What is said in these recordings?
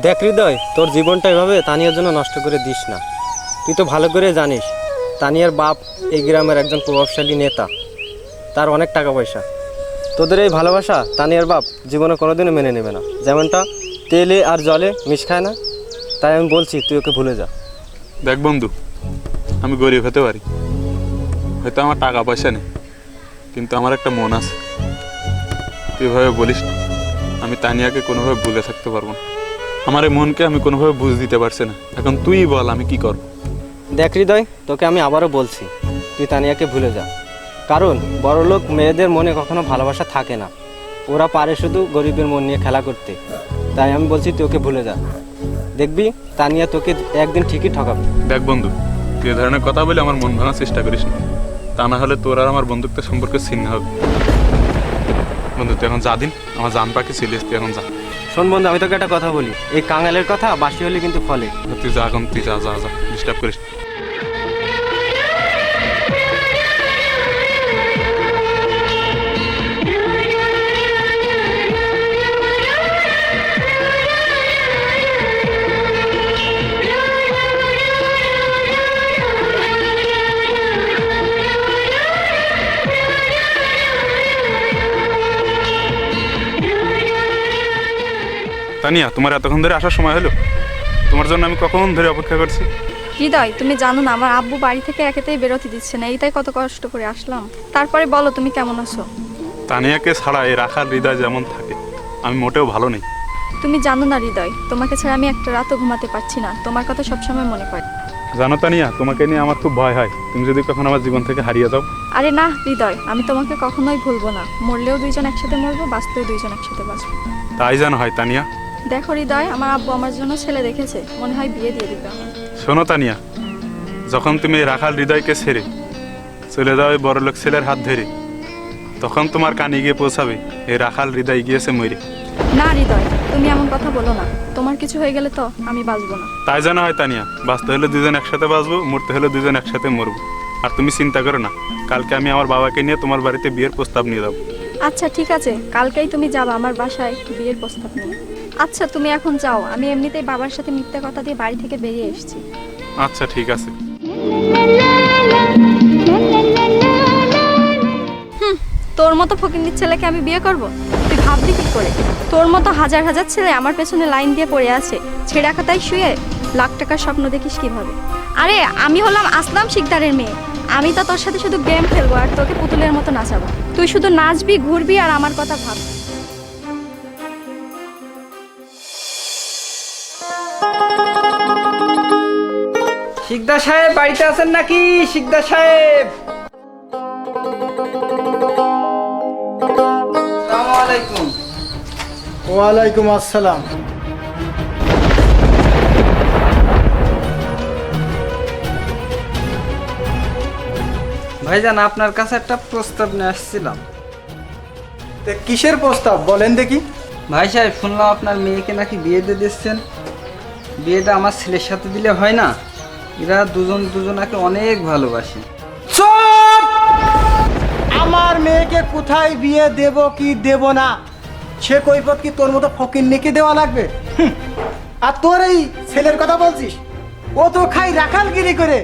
দেখ হৃদয়, তোর জীবনটা এভাবে তানিয়ার জন্য নষ্ট করে দিস না। তুই তো ভালো করে জানিস, তানিয়ার বাপ এই গ্রামের একজন প্রভাবশালী নেতা। তার অনেক টাকা পয়সা। তোদের এই ভালোবাসা তানিয়ার বাপ জীবনে কোনোদিনও মেনে নেবে না। যেমনটা তেলে আর জলে মিশ খায় না, তাই আমি বলছি তুই ওকে ভুলে যা। দেখ বন্ধু, আমি গরিব হতে পারি। হয়তো আমার টাকা পয়সা নেই, কিন্তু আমার একটা মন আছে। তুই এভাবে বলিস না, আমি তানিয়াকে কোনোভাবে ভুলে থাকতে পারব না। আমার এই মনকে আমি কোনোভাবে বুঝ দিতে পারছি না। এখন তুই বল আমি কি করব? দেখ হৃদয় তোকে আমি আবারও বলছি তুই তানিয়াকে ভুলে যা। কারণ বড়লোক মেয়েদের মনে কখনো ভালোবাসা থাকে না। ওরা পারে শুধু গরিবের মন নিয়ে খেলা করতে। তাই আমি বলছি তুই ওকে ভুলে যা। দেখবি তানিয়া তোকে একদিন ঠিকই ঠকাবে। দেখ বন্ধু তুই ধরনের কথা বলে আমার মন ভাঙার চেষ্টা করিস না। তা না হলে তোর আর আমার বন্ধুত্বের সম্পর্কে ছিন্ন হবে। বন্ধু তুই এখন যা দিন। আমার জান পাখি ছিলিস তুই এখন যা। শোন বন্ধু আমি তোকে একটা কথা বলি। এই কাঙালের কথা বাসি হলে কিন্তু ফলে। তুই যা এখন তুই যা যা যা। ডিস্টার্ব করিস তানিয়া তোমার এতক্ষণ ধরে আসার সময় হলো। তোমার জন্য আমি কখন ধরে অপেক্ষা করছি? হৃদয় তুমি জানো না আমার আব্বু বাড়ি থেকে একেতেই বেরোতে দিচ্ছে না এইটাই কত কষ্ট করে আসলাম। তারপরে বলো তুমি কেমন আছো? তানিয়াকে ছাড়া এই রাখার হৃদয় যেমন থাকে আমি মোটেও ভালো নেই। তুমি জানো না হৃদয় তোমাকে ছাড়া আমি একটা রাতও ঘুমাতে পারছি না তোমার কথা সবসময় মনে পড়ে। জানো তানিয়া তোমাকে নিয়ে আমার খুব ভয় হয় তুমি যদি কখনো আমার জীবন থেকে হারিয়ে যাও। আরে না হৃদয় আমি তোমাকে কখনোই ভুলবো না মরলেও দুইজন একসাথে মরবো বাঁচতেও দুইজন একসাথে বাঁচবো। তাই যেন হয় তানিয়া দেখো হৃদয় আমার আব্বু আমার জন্য ছেলে দেখেছে। মনে হয় বিয়ে দিয়ে দিবে আমার শোনো তানিয়া যখন তুমি রাখাল হৃদয়কে ছেড়ে চলে যাও বড়লোক ছেলের হাত ধরে তখন তোমার কানে গিয়ে পৌঁছাবে এই রাখাল হৃদয় গিয়েছে মরে। না হৃদয় তুমি এমন কথা বলো না। তোমার কিছু হয়ে গেলে তো আমি বাঁচবো না। তাই যেন হয় তানিয়া বাঁচতে হলে দুজন একসাথে বাঁচবো মরতে হলে দুজন একসাথে মরবো। আর তুমি চিন্তা করো না কালকে আমি আমার বাবাকে নিয়ে তোমার বাড়িতে বিয়ের প্রস্তাব নিয়ে যাব। আচ্ছা ঠিক আছে কালকেই তুমি যাবা আমার বাসায় বিয়ের প্রস্তাব নিয়ে। আচ্ছা তুমি এখন যাও। আমি এমনিতেই বাবার সাথে মিথ্যা কথা দিয়ে বাড়ি থেকে বেরিয়ে এসেছি। আচ্ছা ঠিক আছে। তোর মতো ফকিন্দির ছেলেকে আমি বিয়ে করব? তুই ভাবলি কি করে? তোর মতো হাজার হাজার ছেলে আমার পেছনে লাইন দিয়ে পড়ে আছে। ছেঁড়া খাতায় শুয়ে লাখ টাকার স্বপ্ন দেখিস কীভাবে? আরে আমি হলাম আসলাম শিকদারের মেয়ে। আমি তো তোর সাথে শুধু গেম খেলব আর তোকে পুতুলের মতো নাচাবো। তুই শুধু নাচবি ঘুরবি আর আমার কথা ভাব শিকদার সাহেব বাড়িতে আছেন নাকি? শিকদার সাহেব। আলাইকুম। ওয়ালাইকুম আসসালাম। ভাইজান আপনার কাছে একটা প্রস্তাব নিয়ে আসছিলাম। তে কিসের প্রস্তাব বলেন দেখি। ভাই সাহেব শুনলাম আপনার মেয়েকে নাকি বিয়ে দিয়ে দিচ্ছেন। বিয়েটা আমার ছেলের সাথে দিলে হয় না? এরা দুজন দুজনাকে অনেক ভালোবাসে। আমার মেয়েকে কোথায় বিয়ে দেব কি দেব না? সে কৈফত কি তোর মতো ফকির নেকে দেওয়া লাগবে? আর তোর এই ছেলের কথা বলছিস? ও তো খাই রাখালগিরি করে।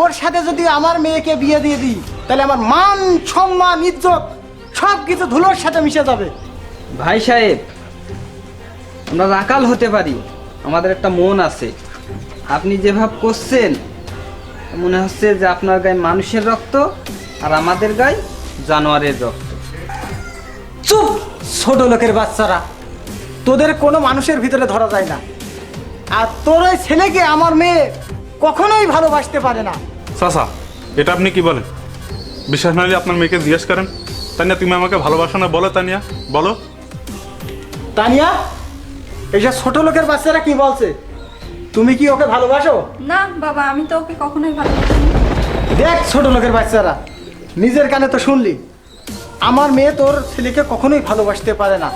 ওর সাথে যদি আমার মেয়েকে বিয়ে দিয়ে দিই তাহলে আমার মান সম্মান ইজ্জত সব কিছু ধুলোর সাথে মিশে যাবে। ভাই সাহেব আমরা রাকাল হতে পারি। আমাদের একটা মন আছে। আপনি যেভাবে করছেন মনে হচ্ছে যে আপনার গায়ে মানুষের রক্ত আর আমাদের গায়ে জানোয়ারের রক্ত। চুপ ছোট লোকের বাচ্চারা। তোদের কোনো মানুষের ভিতরে ধরা যায় না। আর তোর ওই ছেলেকে আমার মেয়ে কখনোই ভালোবাসতে পারে না। চাচা এটা আপনি কি বলেন? বিশ্বাস না হলে আপনার মেয়েকে জিজ্ঞেস করেন। তানিয়া তুমি আমাকে ভালোবাসো না বলো তানিয়া বলো। তানিয়া এইসব ছোট লোকের বাচ্চারা কি বলছে? তুমি কি ওকে ভালোবাসো? না বাবা আমি তো ওকে কখনোই ভালোবাসিনি দেখ ছোট লোকের বাচ্চারা নিজের কানে তো শুনলি। আমার মেয়ে তোর ছেলেকে কখনোই ভালোবাসতে পারে না।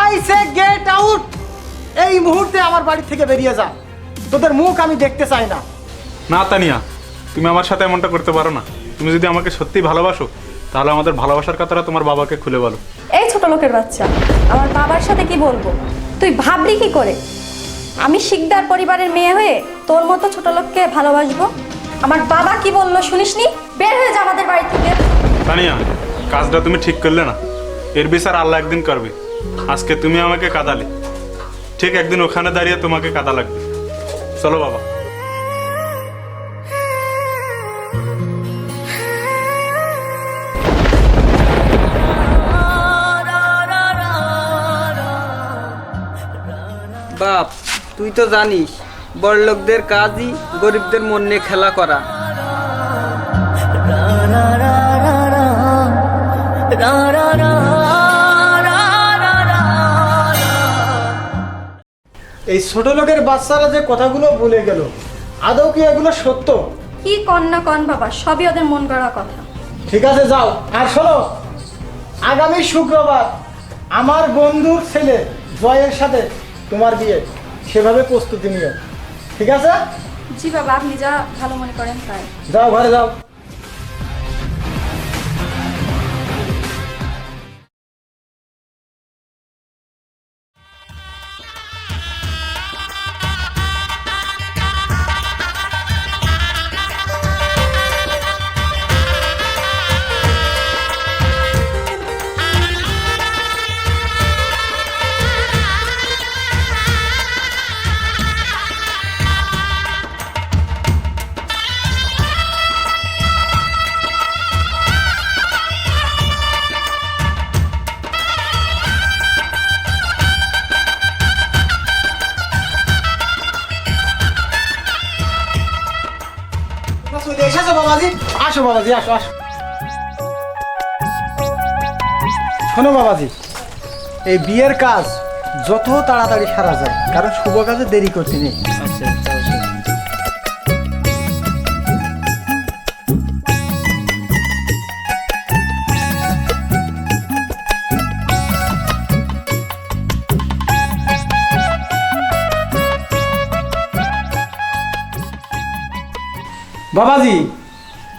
I say get out! এই মুহূর্তে আমার বাড়ি থেকে বেরিয়ে যা। তোদের মুখ আমি দেখতে চাই না। না তানিয়া তুমি আমার সাথে এমনটা করতে পারো না। তুমি যদি আমাকে সত্যি ভালোবাসো তাহলে আমাদের ভালোবাসার কথাটা তোমার বাবাকে খুলে বলো। এই ছোট লোকের বাচ্চা আমার বাবার সাথে কি বলব? তুই ভাবলি কি করে? আমি শিকদার পরিবারের মেয়ে হয়ে তোর মতো ছোট লোককে ভালোবাসবো? আমার বাবা কি বলল শুনিসনি? বের হয়ে যা আমাদের বাড়ি থেকে। তানিয়া কাজটা তুমি ঠিক করলে না। এর বিচার আল্লাহ একদিন করবে। আজকে তুমি আমাকে কাঁদালে। ঠিক একদিন ওখানে দাঁড়িয়ে তোমাকে কাদা লাগবে। চলো বাবা। বাপ তুই তো জানিস বড়লোকদের কাজই গরিবদের মন নিয়ে খেলা করা। এই ছোট লোকের বাচ্চারা যে কথাগুলো বলে গেল আদৌ কি এগুলো সত্য? কি কন না কন বাবা সবই ওদের মন গড়া কথা। ঠিক আছে যাও। আর শোনো আগামী শুক্রবার আমার বন্ধুর ছেলে জয়ের সাথে তোমার বিয়ে। সেভাবে প্রস্তুতি নিও ঠিক আছে? জি বাবা আপনি যা ভালো মনে করেন তাই। যাও ঘরে যাও। আসো বাবাজি আসো আসো। শোনো বাবাজি এই বিয়ের কাজ যত তাড়াতাড়ি সারা যায় কারণ শুভ কাজে দেরি করতে নেই। আচ্ছা বাবাজি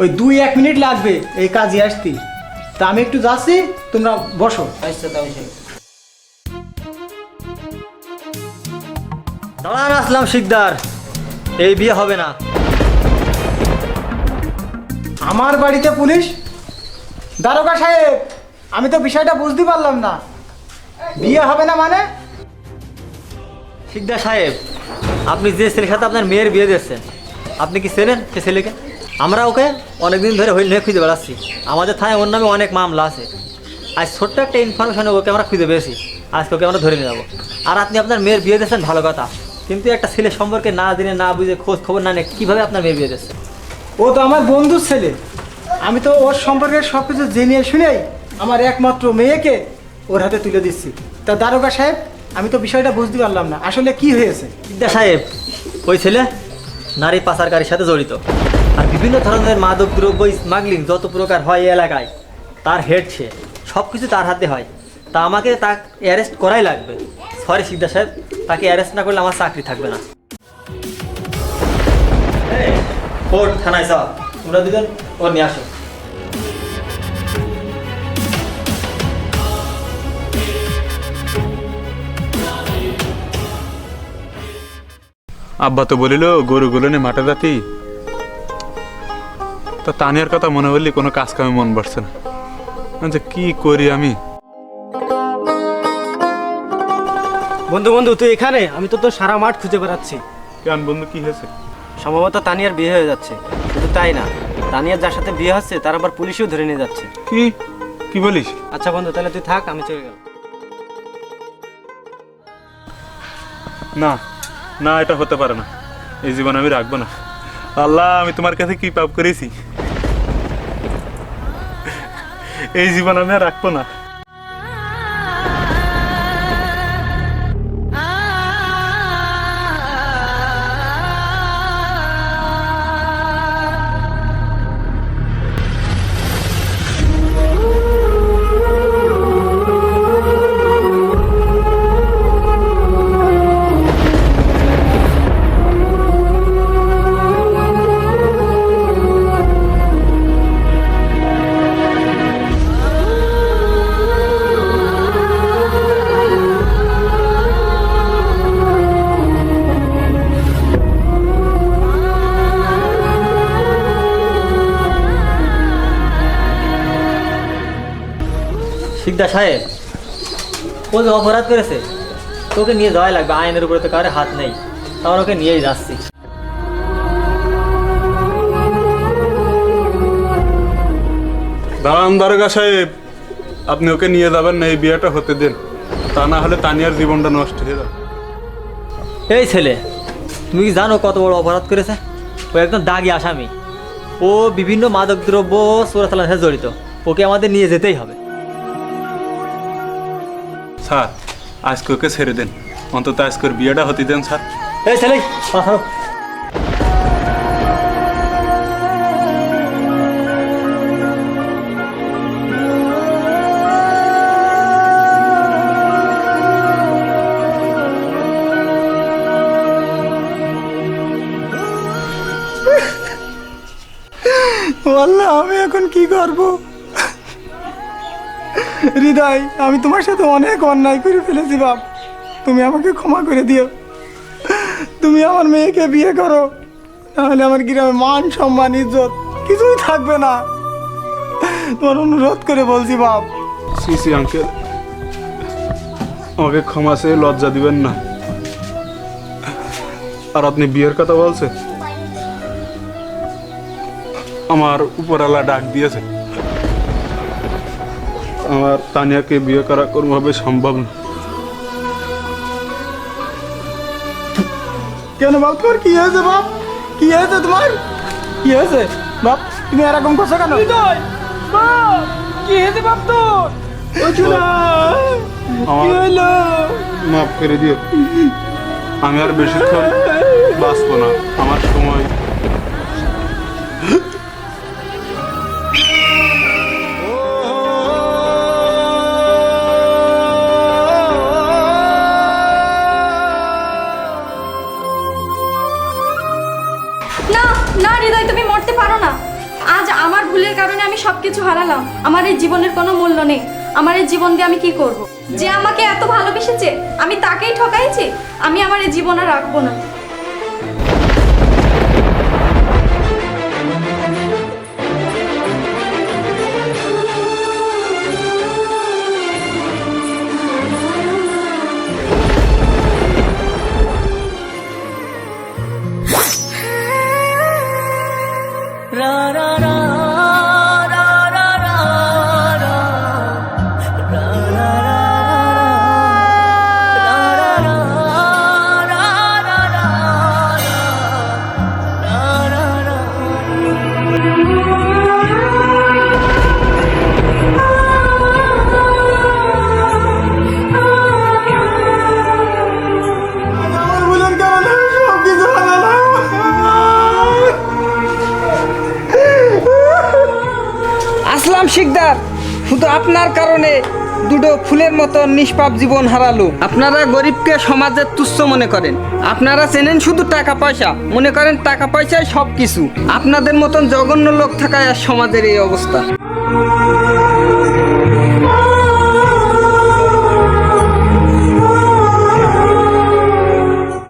ওই দুই এক মিনিট লাগবে এই কাজে আসতে। তা আমি একটু যাচ্ছি তোমরা বসো। আচ্ছা দাঁড়ান আসলাম শিকদার। এই বিয়ে হবে না। আমার বাড়িতে পুলিশ? দারোগা সাহেব আমি তো বিষয়টা বুঝতে পারলাম না। বিয়ে হবে না মানে? শিকদার সাহেব আপনি যে ছেলের সাথে আপনার মেয়ের বিয়ে দিচ্ছেন আপনি কি চেনেন সে ছেলেকে? আমরা ওকে অনেকদিন ধরে হইল নিয়ে খুঁজে বেড়াচ্ছি। আমাদের থানায় ওর নামে অনেক মামলা আছে। আজ ছোট্ট একটা ইনফরমেশন ওকে আমরা খুঁজে পেয়েছি। আজকে ওকে আমরা ধরে নিয়ে যাব। আর আপনি আপনার মেয়ের বিয়ে দিয়েছেন ভালো কথা। কিন্তু একটা ছেলে সম্পর্কে না জেনে না বুঝে খোঁজ খবর না নিয়ে কীভাবে আপনার মেয়ে বিয়ে দিচ্ছেন ও তো আমার বন্ধুর ছেলে। আমি তো ওর সম্পর্কে সব কিছু জেনে শুনেই আমার একমাত্র মেয়েকে ওর হাতে তুলে দিচ্ছি। তা দারোগা সাহেব আমি তো বিষয়টা বুঝতে পারলাম না। আসলে কি হয়েছে? শিকদার সাহেব ওই ছেলে নারী পাচারকারীর সাথে জড়িত। আর বিভিন্ন ধরনের মাদক, দ্রব্য স্মাগলিং যত প্রকার হয় এলাকায়, তার সে। সব কিছু তার হাতে হয়। তা আমাকে তা অ্যারেস্ট করাই লাগবে। সরি শিকদার সাহেব, তাকে অ্যারেস্ট না করলে আমার চাকরি থাকবে না। কোর্ট, থানায় সব তোমরা দুজন নিয়ে আসো। আব্বা তো বলিল গরুগুলো নিয়ে মাঠে যাতি। তা তানিয়ার কথা মনে বললি কোনো কাজ কামে মন বসছে না। যে কি করি আমি? বন্ধু বন্ধু তুই এখানে? আমি তো তোর সারা মাঠ খুঁজে বেড়াচ্ছি। কেন বন্ধু কি হয়েছে? সম্ভবত তানিয়ার বিয়ে হয়ে যাচ্ছে শুধু তাই না। তানিয়ার যার সাথে বিয়ে হচ্ছে তার আবার পুলিশও ধরে নিয়ে যাচ্ছে। কি? কি বলিস? আচ্ছা বন্ধু তাহলে তুই থাক আমি চলে গেলাম। না না এটা হতে পারে না। এই জীবন আমি রাখব না। আল্লাহ আমি তোমার কাছে কি পাপ করেছি? এই জীবন আমি আর রাখব না। শিকদার সাহেব। ও যে অপরাধ করেছে তোকে নিয়ে যাওয়াই লাগবে আইনের উপরে তো কারও হাত নেই। তাহলে ওকে নিয়েই যাচ্ছি। দাঁড়ান দারোগা সাহেব আপনি ওকে নিয়ে যাবেন না এই বিয়েটা হতে দেন। তা না হলে তানিয়ার জীবনটা নষ্ট হয়ে যাবে। এই ছেলে তুমি কি জানো কত বড় অপরাধ করেছে? ও একদম দাগি আসামি। ও বিভিন্ন মাদক দ্রব্য চোরাচালানের সাথে জড়িত। ওকে আমাদের নিয়ে যেতেই হবে। স্যার আজকে ওকে ছেড়ে দেন। অন্তত আজকে ওর বিয়েটা হতে দেন স্যার। এই ছেলে পাঠাও। আল্লাহ আমি এখন কি করব? হৃদয়, আমি তোমার সাথে অনেক অন্যায় করে ফেলেছি, বাপ। তুমি আমাকে ক্ষমা করে দিও। তুমি আমার মেয়েকে বিয়ে করো। নাহলে আমার গ্রামে মান, সম্মান, ইজ্জত কিছুই থাকবে না। তোমার অনুরোধ করে বলছি, বাপ। সি সি আঙ্কেল। আমাকে ক্ষমা চেয়ে লজ্জা দিবেন না। আর আপনি বিয়ের কথা বলছেন? আমার উপরওয়ালা ডাক দিয়েছে আমার তানিয়াকে বিয়ে করা কোনোভাবে সম্ভব না। কেন বাপ তোমার কি হয়েছে বাপ? কি হয়েছে তোমার? কি হয়েছে? বাপ তুমি এরকম করছ কেন? বাপ কি হয়েছে বাপ তোর? মাফ করে দিও। আমি আর বেশিক্ষণ বাঁচবো না। আমার সময় সবকিছু হারালাম, আমার এই জীবনের কোনো মূল্য নেই। আমার এই জীবন দিয়ে আমি কি করব? যে আমাকে এত ভালোবেসেছে, আমি তাকেই ঠকাইছি? আমি আমার এই জীবন আর রাখব না। শিকদার শুধু আপনার কারণে দুটো ফুলের মতো নিষ্পাপ জীবন হারালো। আপনারা গরিবকে সমাজের তুচ্ছ মনে করেন। আপনারা চেনেন শুধু টাকা পয়সা, মনে করেন টাকা পয়সাই সব কিছু আপনাদের মতন জঘন্য লোক থাকায় আর সমাজের এই অবস্থা।